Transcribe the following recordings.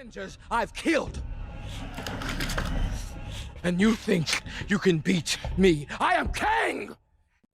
Avengers I've killed. And you think you can beat me? I am Kang!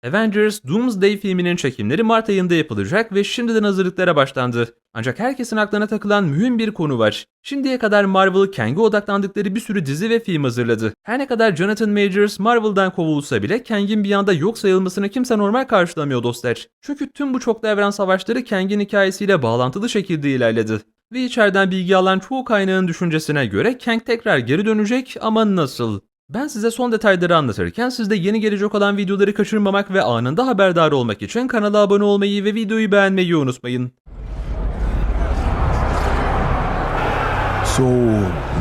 Avengers Doomsday filminin çekimleri Mart ayında yapılacak ve şimdiden hazırlıklara başlandı. Ancak herkesin aklına takılan mühim bir konu var. Şimdiye kadar Marvel Kang'e odaklandıkları bir sürü dizi ve film hazırladı. Her ne kadar Jonathan Majors Marvel'dan kovulsa bile Kang'in bir anda yok sayılmasını kimse normal karşılamıyor dostlar. Çünkü tüm bu çoklu evren savaşları Kang'in hikayesiyle bağlantılı şekilde ilerledi. Ve içeriden bilgi alan çoğu kaynağın düşüncesine göre Kang tekrar geri dönecek ama nasıl? Ben size son detayları anlatırken siz de yeni gelecek olan videoları kaçırmamak ve anında haberdar olmak için kanala abone olmayı ve videoyu beğenmeyi unutmayın. So,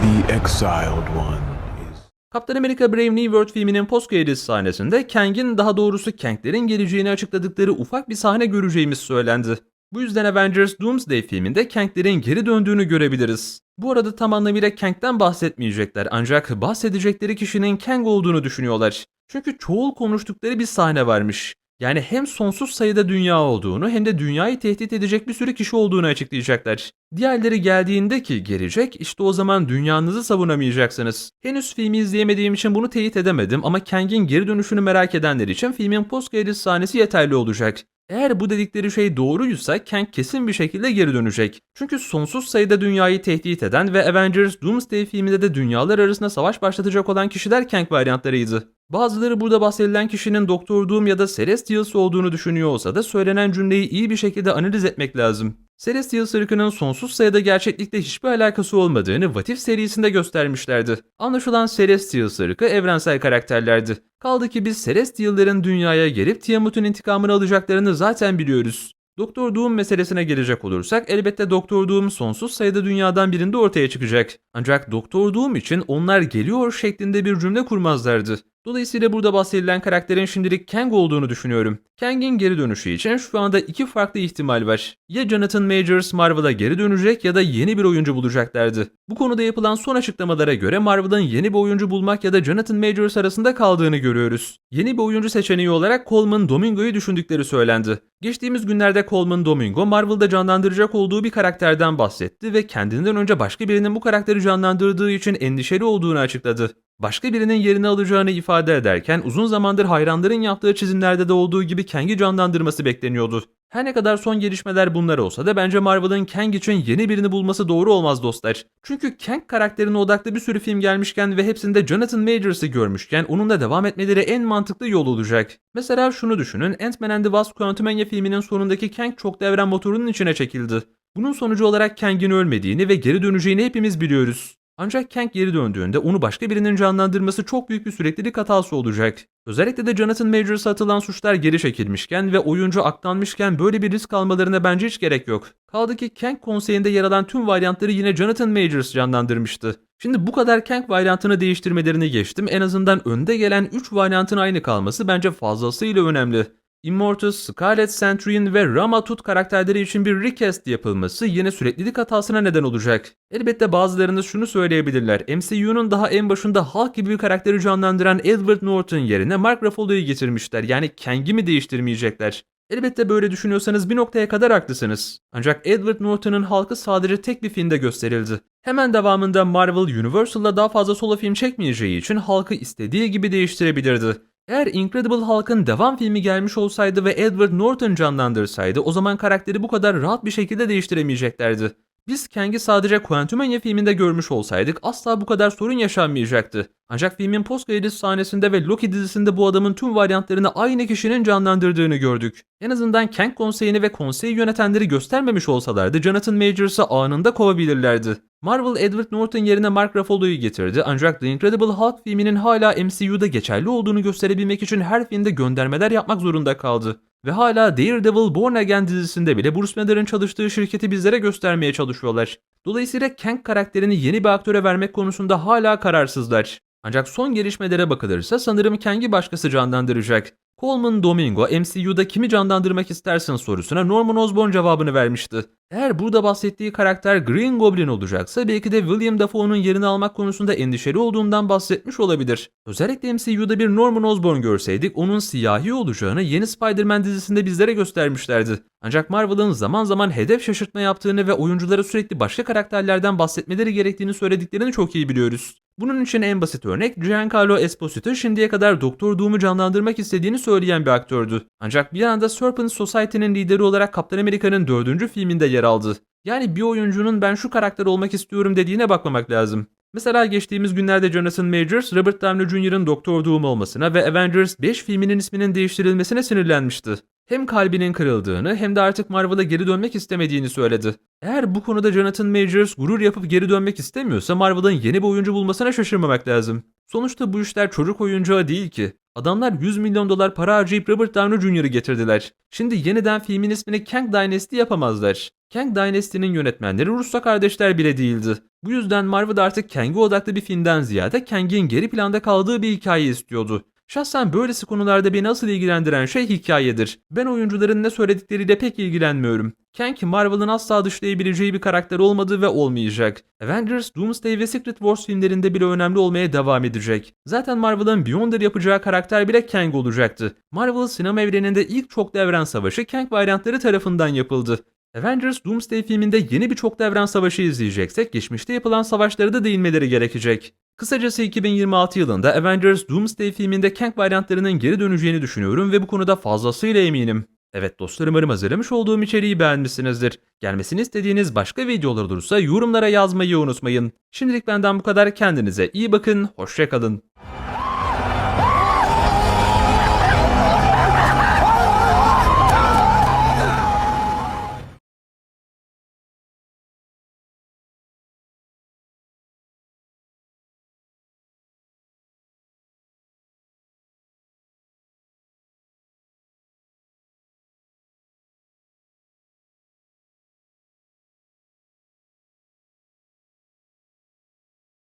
the exiled one is. Captain America Brave New World filminin post credits sahnesinde Kang'in daha doğrusu Kang'lerin geleceğini açıkladıkları ufak bir sahne göreceğimiz söylendi. Bu yüzden Avengers Doomsday filminde Kang'lerin geri döndüğünü görebiliriz. Bu arada tam anlamıyla Kang'den bahsetmeyecekler ancak bahsedecekleri kişinin Kang olduğunu düşünüyorlar. Çünkü çoğul konuştukları bir sahne varmış. Yani hem sonsuz sayıda dünya olduğunu hem de dünyayı tehdit edecek bir sürü kişi olduğunu açıklayacaklar. Diğerleri geldiğinde ki gelecek işte o zaman dünyanızı savunamayacaksınız. Henüz filmi izleyemediğim için bunu teyit edemedim ama Kang'in geri dönüşünü merak edenler için filmin post sahnesi yeterli olacak. Eğer bu dedikleri şey doğruysa Kang kesin bir şekilde geri dönecek. Çünkü sonsuz sayıda dünyayı tehdit eden ve Avengers Doomsday filminde de dünyalar arasında savaş başlatacak olan kişiler Kang varyantlarıydı. Bazıları burada bahsedilen kişinin Doktor Doom ya da Celestials olduğunu düşünüyor olsa da söylenen cümleyi iyi bir şekilde analiz etmek lazım. Celestials ırkının sonsuz sayıda gerçeklikle hiçbir alakası olmadığını What If serisinde göstermişlerdi. Anlaşılan Celestials ırkı evrensel karakterlerdi. Kaldı ki biz Celestial'ların dünyaya gelip Tiamut'un intikamını alacaklarını zaten biliyoruz. Doktor Doom meselesine gelecek olursak elbette Doktor Doom sonsuz sayıda dünyadan birinde ortaya çıkacak. Ancak Doktor Doom için onlar geliyor şeklinde bir cümle kurmazlardı. Dolayısıyla burada bahsedilen karakterin şimdilik Kang olduğunu düşünüyorum. Kang'in geri dönüşü için şu anda iki farklı ihtimal var. Ya Jonathan Majors Marvel'a geri dönecek ya da yeni bir oyuncu bulacaklardı. Bu konuda yapılan son açıklamalara göre Marvel'ın yeni bir oyuncu bulmak ya da Jonathan Majors arasında kaldığını görüyoruz. Yeni bir oyuncu seçeneği olarak Coleman Domingo'yu düşündükleri söylendi. Geçtiğimiz günlerde Coleman Domingo Marvel'da canlandıracak olduğu bir karakterden bahsetti ve kendinden önce başka birinin bu karakteri canlandırdığı için endişeli olduğunu açıkladı. Başka birinin yerini alacağını ifade ederken uzun zamandır hayranların yaptığı çizimlerde de olduğu gibi Kang'i canlandırması bekleniyordu. Her ne kadar son gelişmeler bunlar olsa da bence Marvel'ın Kang için yeni birini bulması doğru olmaz dostlar. Çünkü Kang karakterine odaklı bir sürü film gelmişken ve hepsinde Jonathan Majors'ı görmüşken onunla devam etmeleri en mantıklı yol olacak. Mesela şunu düşünün Ant-Man and the Wasp Quantumania filminin sonundaki Kang çoklu evren motorunun içine çekildi. Bunun sonucu olarak Kang'in ölmediğini ve geri döneceğini hepimiz biliyoruz. Ancak Kang geri döndüğünde onu başka birinin canlandırması çok büyük bir süreklilik hatası olacak. Özellikle de Jonathan Majors'a atılan suçlar geri çekilmişken ve oyuncu aklanmışken böyle bir risk almalarına bence hiç gerek yok. Kaldı ki Kang konseyinde yer alan tüm varyantları yine Jonathan Majors canlandırmıştı. Şimdi bu kadar Kang varyantını değiştirmelerini geçtim en azından önde gelen 3 varyantın aynı kalması bence fazlasıyla önemli. Immortus, Scarlet Centurion ve Ramatut karakterleri için bir recast yapılması yine süreklilik hatasına neden olacak. Elbette bazılarınız şunu söyleyebilirler. MCU'nun daha en başında Hulk gibi bir karakteri canlandıran Edward Norton yerine Mark Ruffalo'yu getirmişler. Yani Kang'i mi değiştirmeyecekler? Elbette böyle düşünüyorsanız bir noktaya kadar haklısınız. Ancak Edward Norton'un Hulk'ı sadece tek bir filmde gösterildi. Hemen devamında Marvel Universal'la daha fazla solo film çekmeyeceği için Hulk'ı istediği gibi değiştirebilirdi. Eğer Incredible Hulk'ın devam filmi gelmiş olsaydı ve Edward Norton canlandırsaydı o zaman karakteri bu kadar rahat bir şekilde değiştiremeyeceklerdi. Biz Kang'i sadece Quantumania filminde görmüş olsaydık asla bu kadar sorun yaşanmayacaktı. Ancak filmin post credits sahnesinde ve Loki dizisinde bu adamın tüm varyantlarını aynı kişinin canlandırdığını gördük. En azından Kang konseyini ve konseyi yönetenleri göstermemiş olsalardı Jonathan Majors'ı anında kovabilirlerdi. Marvel Edward Norton yerine Mark Ruffalo'yu getirdi ancak The Incredible Hulk filminin hala MCU'da geçerli olduğunu gösterebilmek için her filmde göndermeler yapmak zorunda kaldı. Ve hala Daredevil Born Again dizisinde bile Bruce Banner'ın çalıştığı şirketi bizlere göstermeye çalışıyorlar. Dolayısıyla Kang karakterini yeni bir aktöre vermek konusunda hala kararsızlar. Ancak son gelişmelere bakılırsa sanırım Kang'i başkası canlandıracak. Coleman Domingo MCU'da kimi canlandırmak istersin sorusuna Norman Osborn cevabını vermişti. Eğer burada bahsettiği karakter Green Goblin olacaksa belki de William Dafoe'nun yerini almak konusunda endişeli olduğundan bahsetmiş olabilir. Özellikle MCU'da bir Norman Osborn görseydik onun siyahi olacağını yeni Spider-Man dizisinde bizlere göstermişlerdi. Ancak Marvel'ın zaman zaman hedef şaşırtma yaptığını ve oyunculara sürekli başka karakterlerden bahsetmeleri gerektiğini söylediklerini çok iyi biliyoruz. Bunun için en basit örnek Giancarlo Esposito şimdiye kadar Doktor Doom'u canlandırmak istediğini söyleyen bir aktördü. Ancak bir anda Serpent Society'nin lideri olarak Kaptan Amerika'nın dördüncü filminde yer aldı. Yani bir oyuncunun ben şu karakter olmak istiyorum dediğine bakmamak lazım. Mesela geçtiğimiz günlerde Jonathan Majors, Robert Downey Jr.'ın Doktor Doom olmasına ve Avengers 5 filminin isminin değiştirilmesine sinirlenmişti. Hem kalbinin kırıldığını hem de artık Marvel'a geri dönmek istemediğini söyledi. Eğer bu konuda Jonathan Majors gurur yapıp geri dönmek istemiyorsa Marvel'ın yeni bir oyuncu bulmasına şaşırmamak lazım. Sonuçta bu işler çocuk oyuncağı değil ki. Adamlar 100 milyon dolar para harcayıp Robert Downey Jr.'ı getirdiler. Şimdi yeniden filmin ismini Kang Dynasty yapamazlar. Kang Dynasty'nin yönetmenleri Russo kardeşler bile değildi. Bu yüzden Marvel artık Kang'e odaklı bir filmden ziyade Kang'in geri planda kaldığı bir hikaye istiyordu. Şahsen böylesi konularda beni asıl ilgilendiren şey hikayedir. Ben oyuncuların ne söyledikleriyle pek ilgilenmiyorum. Kang Marvel'ın asla dışlayabileceği bir karakter olmadı ve olmayacak. Avengers, Doomsday ve Secret Wars filmlerinde bile önemli olmaya devam edecek. Zaten Marvel'ın Beyonder yapacağı karakter bile Kang olacaktı. Marvel sinema evreninde ilk çoklu evren savaşı Kang varyantları tarafından yapıldı. Avengers Doomsday filminde yeni bir çoklu evren savaşı izleyeceksek geçmişte yapılan savaşlara da değinmeleri gerekecek. Kısacası 2026 yılında Avengers Doomsday filminde Kang varyantlarının geri döneceğini düşünüyorum ve bu konuda fazlasıyla eminim. Evet dostlarım umarım hazırlamış olduğum içeriği beğenmişsinizdir. Gelmesini istediğiniz başka videolar olursa yorumlara yazmayı unutmayın. Şimdilik benden bu kadar kendinize iyi bakın, hoşçakalın.